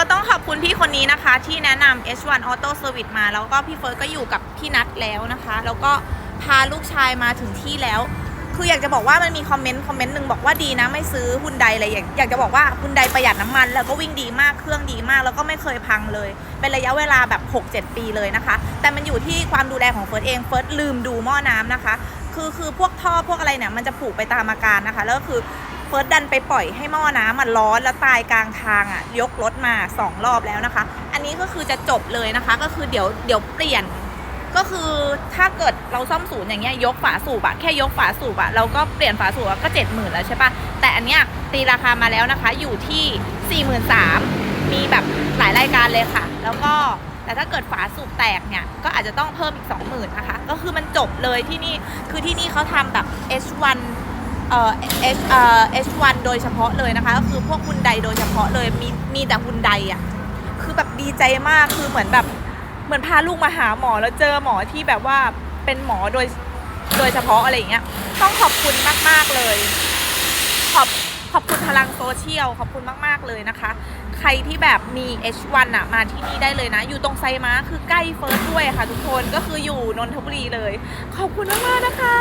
ร์สต้องขอบคุณพี่คนนี้นะคะ ที่แนะนำ H1 Auto Service มา แล้วก็พี่เฟิร์สก็อยู่กับพี่นัทแล้วนะคะ แล้วก็พาลูกชายมาถึงที่แล้ว คืออยากจะบอกว่ามันมีคอมเมนต์คอมเมนต์หนึ่งบอกว่าดีนะไม่ซื้อฮุนไดอะไรอยากอยากจะบอกว่าฮุนไดประหยัดน้ำมัน แล้วก็วิ่งดีมากเครื่องดีมาก แล้วก็ไม่เคยพังเลย เป็นระยะเวลาแบบ 6-7 ปีเลยนะคะ แต่มันอยู่ที่ความดูแลของเฟิร์สเองเฟิร์สลืมดูหม้อน้ำนะคะคือคือพวกท่อพวกอะไรเนี่ยมันจะผูกไปตามอาการนะคะ แล้วก็คือ เฟิร์สดันไปปล่อยให้หม้อน้ำมันร้อนแล้วตายกลางทางอะยกรถมาสองรอบแล้วนะคะ อันนี้ก็คือจะจบเลยนะคะ ก็คือเดี๋ยวเดี๋ยวเปลี่ยน ก็คือถ้าเกิดเราซ่อมศูนย์อย่างเงี้ยยกฝาสูบอะแค่ยกฝาสูบอะเราก็เปลี่ยนฝาสูบก็เจ็ดหมื่นแล้วใช่ปะแต่อันเนี้ยตีราคามาแล้วนะคะ อยู่ที่สี่หมื่นสามมีแบบหลายรายการเลยค่ะ แล้วก็แต่ถ้าเกิดฝาสูบแตกเนี่ย ก็อาจจะต้องเพิ่มอีก 20,000นะคะ ก็คือมันจบเลยที่นี่ คือที่นี่เขาทำแบบ H1 เอ่อ H เอ่อ H1 โดยเฉพาะเลยนะคะ ก็คือพวกฮุนไดโดยเฉพาะเลยมีมีแต่ฮุนไดอะคือแบบดีใจมากคือเหมือนแบบเหมือนพาลูกมาหาหมอแล้วเจอหมอที่แบบว่าเป็นหมอโดยโดยเฉพาะอะไรอย่างเงี้ยต้องขอบคุณมาก ๆ เลย ขอบขอบคุณพลังโซเชียลขอบคุณมาก ๆ เลยนะคะ ใครที่แบบมี H1 อะมาที่นี่ได้เลยนะ อยู่ตรงไซม้าคือใกล้เฟิร์สด้วยค่ะทุกคนก็คืออยู่นนทบุรีเลย ขอบคุณมากๆนะคะ